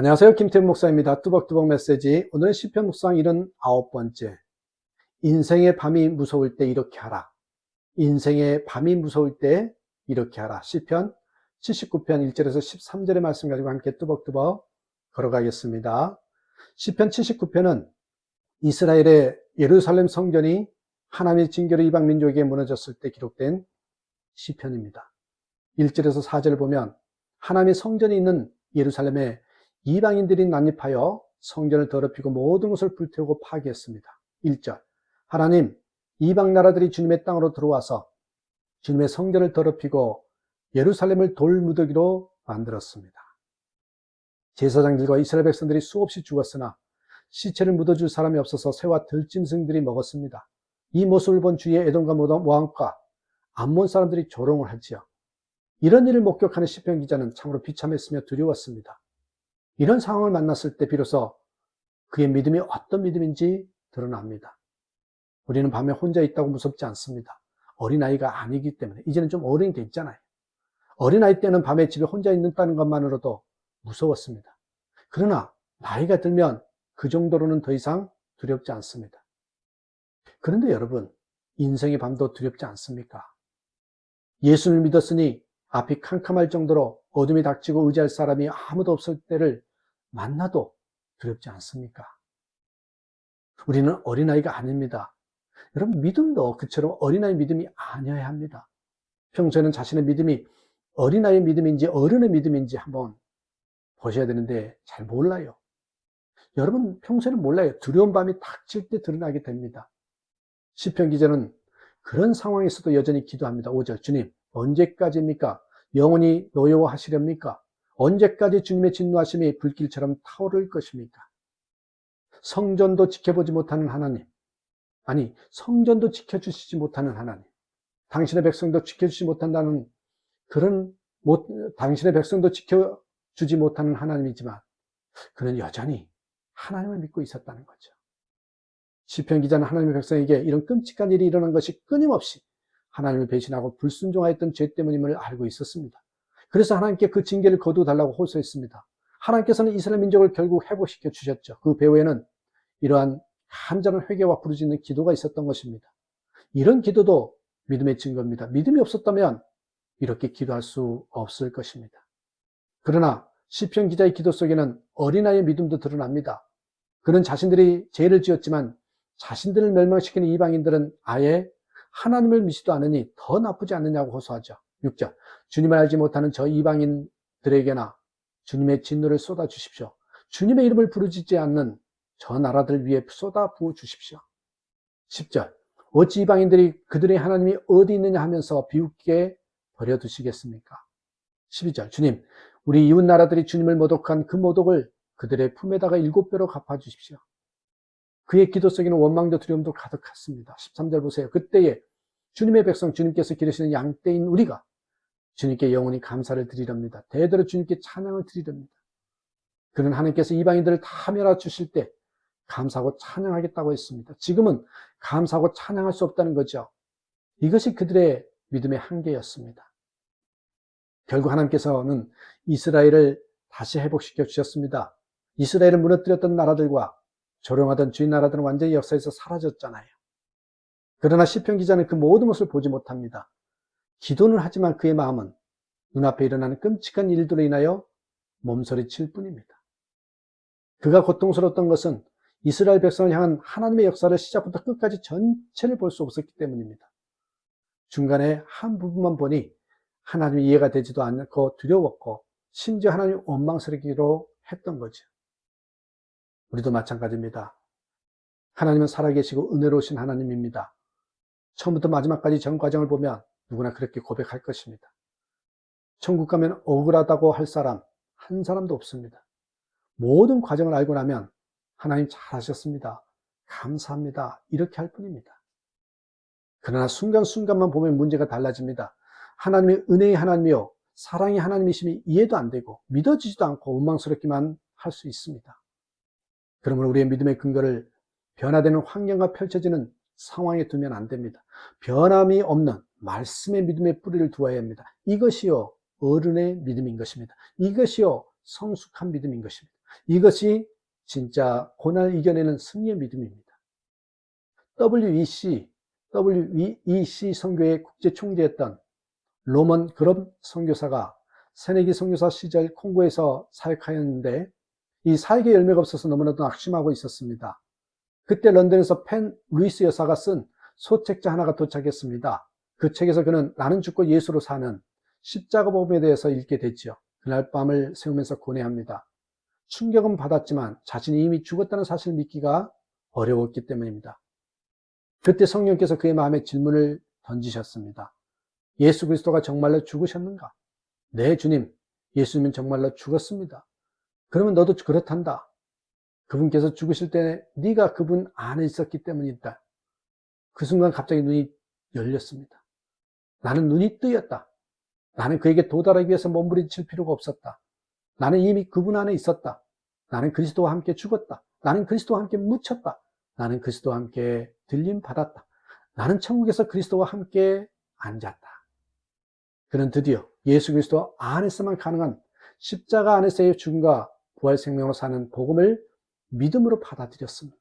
안녕하세요. 김태훈 목사입니다. 뚜벅뚜벅 메시지. 오늘은 시편 묵상 79번째. 인생의 밤이 무서울 때 이렇게 하라. 인생의 밤이 무서울 때 이렇게 하라. 시편 79편 1절에서 13절의 말씀 가지고 함께 뚜벅뚜벅 걸어가겠습니다. 시편 79편은 이스라엘의 예루살렘 성전이 하나님의 징계로 이방 민족에게 무너졌을 때 기록된 시편입니다. 1절에서 4절을 보면 하나님의 성전이 있는 예루살렘에 이방인들이 난입하여 성전을 더럽히고 모든 것을 불태우고 파괴했습니다. 1절. 하나님, 이방 나라들이 주님의 땅으로 들어와서 주님의 성전을 더럽히고 예루살렘을 돌무더기로 만들었습니다. 제사장들과 이스라엘 백성들이 수없이 죽었으나 시체를 묻어줄 사람이 없어서 새와 들짐승들이 먹었습니다. 이 모습을 본 주의 에돔과 모함과 암몬 사람들이 조롱을 하지요. 이런 일을 목격하는 시편 기자는 참으로 비참했으며 두려웠습니다. 이런 상황을 만났을 때 비로소 그의 믿음이 어떤 믿음인지 드러납니다. 우리는 밤에 혼자 있다고 무섭지 않습니다. 어린아이가 아니기 때문에. 이제는 좀 어른이 됐잖아요. 어린아이 때는 밤에 집에 혼자 있는다는 것만으로도 무서웠습니다. 그러나 나이가 들면 그 정도로는 더 이상 두렵지 않습니다. 그런데 여러분, 인생의 밤도 두렵지 않습니까? 예수를 믿었으니 앞이 캄캄할 정도로 어둠이 닥치고 의지할 사람이 아무도 없을 때를 만나도 두렵지 않습니까? 우리는 어린아이가 아닙니다. 여러분, 믿음도 그처럼 어린아이 믿음이 아니어야 합니다. 평소에는 자신의 믿음이 어린아이의 믿음인지 어른의 믿음인지 한번 보셔야 되는데 잘 몰라요. 여러분 평소에는 몰라요. 두려운 밤이 닥칠 때 드러나게 됩니다. 시편 기자는 그런 상황에서도 여전히 기도합니다. 5절 주님 언제까지입니까? 영원히 노여워하시렵니까? 언제까지 주님의 진노하심이 불길처럼 타오를 것입니까? 성전도 지켜보지 못하는 하나님, 아니 성전도 지켜주시지 못하는 하나님, 당신의 백성도 지켜주지 못한다는 그런 못, 당신의 백성도 지켜주지 못하는 하나님이지만 그는 여전히 하나님을 믿고 있었다는 거죠. 시편 기자는 하나님의 백성에게 이런 끔찍한 일이 일어난 것이 끊임없이 하나님을 배신하고 불순종하였던 죄 때문임을 알고 있었습니다. 그래서 하나님께 그 징계를 거두달라고 호소했습니다. 하나님께서는 이스라엘 민족을 결국 회복시켜 주셨죠. 그 배후에는 이러한 간절한 회개와 부르짖는 기도가 있었던 것입니다. 이런 기도도 믿음의 증거입니다. 믿음이 없었다면 이렇게 기도할 수 없을 것입니다. 그러나 시편 기자의 기도 속에는 어린아이의 믿음도 드러납니다. 그는 자신들이 죄를 지었지만 자신들을 멸망시키는 이방인들은 아예 하나님을 믿지도 않으니 더 나쁘지 않느냐고 호소하죠. 6절. 주님을 알지 못하는 저 이방인들에게나 주님의 진노를 쏟아 주십시오. 주님의 이름을 부르짖지 않는 저 나라들 위에 쏟아 부어 주십시오. 10절. 어찌 이방인들이 그들의 하나님이 어디 있느냐 하면서 비웃게 버려두시겠습니까? 12절. 주님, 우리 이웃 나라들이 주님을 모독한 그 모독을 그들의 품에다가 일곱 배로 갚아주십시오. 그의 기도 속에는 원망도 두려움도 가득했습니다. 13절 보세요. 그때에 주님의 백성, 주님께서 기르시는 양떼인 우리가 주님께 영원히 감사를 드리렵니다. 대대로 주님께 찬양을 드리렵니다. 그는 하나님께서 이방인들을 다 멸하 주실 때 감사하고 찬양하겠다고 했습니다. 지금은 감사하고 찬양할 수 없다는 거죠. 이것이 그들의 믿음의 한계였습니다. 결국 하나님께서는 이스라엘을 다시 회복시켜 주셨습니다. 이스라엘을 무너뜨렸던 나라들과 조롱하던 주인 나라들은 완전히 역사에서 사라졌잖아요. 그러나 시편 기자는 그 모든 것을 보지 못합니다. 기도는 하지만 그의 마음은 눈앞에 일어나는 끔찍한 일들로 인하여 몸서리칠 뿐입니다. 그가 고통스러웠던 것은 이스라엘 백성을 향한 하나님의 역사를 시작부터 끝까지 전체를 볼 수 없었기 때문입니다. 중간에 한 부분만 보니 하나님이 이해가 되지도 않고 두려웠고 심지어 하나님 원망스럽기로 했던 거죠. 우리도 마찬가지입니다. 하나님은 살아계시고 은혜로우신 하나님입니다. 처음부터 마지막까지 전 과정을 보면 누구나 그렇게 고백할 것입니다. 천국 가면 억울하다고 할 사람 한 사람도 없습니다. 모든 과정을 알고 나면 하나님 잘하셨습니다. 감사합니다. 이렇게 할 뿐입니다. 그러나 순간순간만 보면 문제가 달라집니다. 하나님의 은혜의 하나님이요. 사랑의 하나님이심이 이해도 안 되고 믿어지지도 않고 원망스럽기만 할 수 있습니다. 그러면 우리의 믿음의 근거를 변화되는 환경과 펼쳐지는 상황에 두면 안 됩니다. 변함이 없는 말씀의 믿음의 뿌리를 두어야 합니다. 이것이요, 어른의 믿음인 것입니다. 이것이요, 성숙한 믿음인 것입니다. 이것이 진짜 고난을 이겨내는 승리의 믿음입니다. WEC, WEC 선교의 국제 총재였던 로먼 그럼 선교사가 새내기 선교사 시절 콩고에서 사역하였는데 이 사역의 열매가 없어서 너무나도 낙심하고 있었습니다. 그때 런던에서 펜 루이스 여사가 쓴 소책자 하나가 도착했습니다. 그 책에서 그는 나는 죽고 예수로 사는 십자가 복음에 대해서 읽게 됐죠. 그날 밤을 새우면서 고뇌합니다. 충격은 받았지만 자신이 이미 죽었다는 사실을 믿기가 어려웠기 때문입니다. 그때 성령께서 그의 마음에 질문을 던지셨습니다. 예수 그리스도가 정말로 죽으셨는가? 네, 주님. 예수님은 정말로 죽었습니다. 그러면 너도 그렇단다. 그분께서 죽으실 때 네가 그분 안에 있었기 때문이다. 그 순간 갑자기 눈이 열렸습니다. 나는 눈이 뜨였다. 나는 그에게 도달하기 위해서 몸부림칠 필요가 없었다. 나는 이미 그분 안에 있었다. 나는 그리스도와 함께 죽었다. 나는 그리스도와 함께 묻혔다. 나는 그리스도와 함께 들림 받았다. 나는 천국에서 그리스도와 함께 앉았다. 그는 드디어 예수 그리스도 안에서만 가능한 십자가 안에서의 죽음과 부활 생명으로 사는 복음을 믿음으로 받아들였습니다.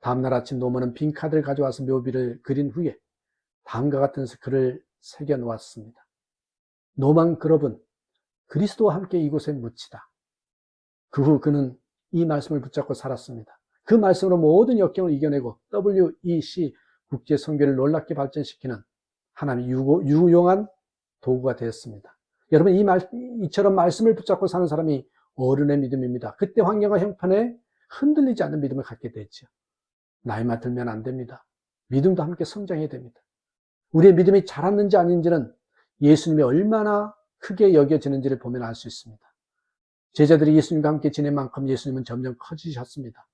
다음날 아침 노먼은 빈 카드를 가져와서 묘비를 그린 후에 다음과 같은 글을 새겨 놓았습니다. 노만 그룹은 그리스도와 함께 이곳에 묻히다. 그 후 그는 이 말씀을 붙잡고 살았습니다. 그 말씀으로 모든 역경을 이겨내고 WEC 국제 선교를 놀랍게 발전시키는 하나님의 유용한 도구가 되었습니다. 여러분 이 말, 이처럼 말씀을 붙잡고 사는 사람이 어른의 믿음입니다. 그때 환경과 형편에 흔들리지 않는 믿음을 갖게 되죠. 나이만 들면 안 됩니다. 믿음도 함께 성장해야 됩니다. 우리의 믿음이 자랐는지 아닌지는 예수님이 얼마나 크게 여겨지는지를 보면 알 수 있습니다. 제자들이 예수님과 함께 지낸 만큼 예수님은 점점 커지셨습니다.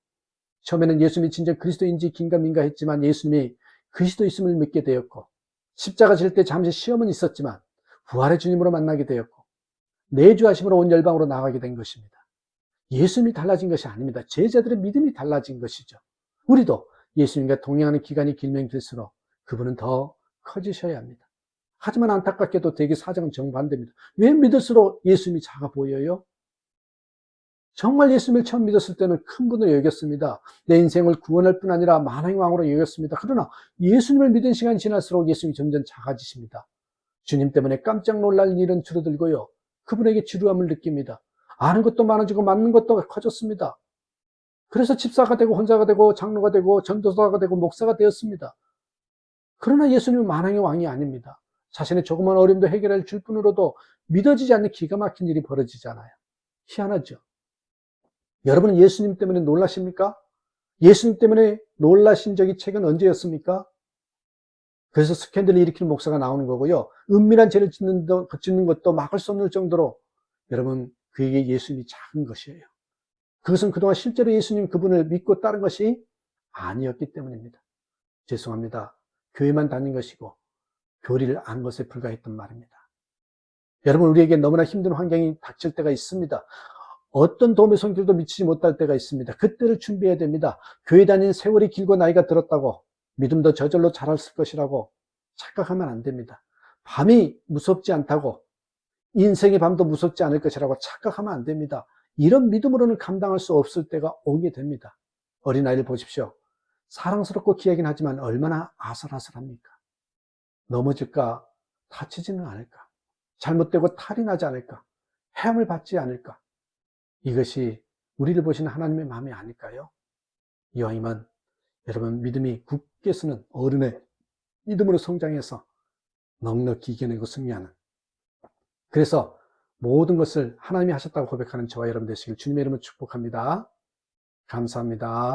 처음에는 예수님이 진짜 그리스도인지 긴가민가 했지만 예수님이 그리스도있음을 믿게 되었고 십자가 질 때 잠시 시험은 있었지만 부활의 주님으로 만나게 되었고 내주하심으로 온 열방으로 나가게 된 것입니다. 예수님이 달라진 것이 아닙니다. 제자들의 믿음이 달라진 것이죠. 우리도 예수님과 동행하는 기간이 길면 길수록 그분은 더 커지셔야 합니다. 하지만 안타깝게도 대개 사정은 정반대입니다. 왜 믿을수록 예수님이 작아 보여요? 정말 예수님을 처음 믿었을 때는 큰 분으로 여겼습니다. 내 인생을 구원할 뿐 아니라 만왕의 왕으로 여겼습니다. 그러나 예수님을 믿은 시간이 지날수록 예수님이 점점 작아지십니다. 주님 때문에 깜짝 놀랄 일은 줄어들고요. 그분에게 지루함을 느낍니다. 아는 것도 많아지고 맞는 것도 커졌습니다. 그래서 집사가 되고 혼자가 되고 장로가 되고 전도사가 되고 목사가 되었습니다. 그러나 예수님은 만왕의 왕이 아닙니다. 자신의 조그만 어려움도 해결할 줄 뿐으로도 믿어지지 않는 기가 막힌 일이 벌어지잖아요. 희한하죠. 여러분은 예수님 때문에 놀라십니까? 예수님 때문에 놀라신 적이 최근 언제였습니까? 그래서 스캔들을 일으키는 목사가 나오는 거고요. 은밀한 죄를 짓는, 짓는 것도 막을 수 없는 정도로 여러분 그에게 예수님이 작은 것이에요. 그것은 그동안 실제로 예수님 그분을 믿고 따른 것이 아니었기 때문입니다. 죄송합니다. 교회만 다닌 것이고 교리를 안 것에 불과했던 말입니다. 여러분 우리에게 너무나 힘든 환경이 닥칠 때가 있습니다. 어떤 도움의 손길도 미치지 못할 때가 있습니다. 그때를 준비해야 됩니다. 교회 다닌 세월이 길고 나이가 들었다고 믿음도 저절로 자랐을 것이라고 착각하면 안 됩니다. 밤이 무섭지 않다고 인생의 밤도 무섭지 않을 것이라고 착각하면 안 됩니다. 이런 믿음으로는 감당할 수 없을 때가 오게 됩니다. 어린아이를 보십시오. 사랑스럽고 귀하긴 하지만 얼마나 아슬아슬합니까? 넘어질까? 다치지는 않을까? 잘못되고 탈이 나지 않을까? 해함을 받지 않을까? 이것이 우리를 보시는 하나님의 마음이 아닐까요? 이왕이면 여러분 믿음이 굳게 서는 어른의 믿음으로 성장해서 넉넉히 이겨내고 승리하는 그래서 모든 것을 하나님이 하셨다고 고백하는 저와 여러분 되시길 주님의 이름으로 축복합니다. 감사합니다.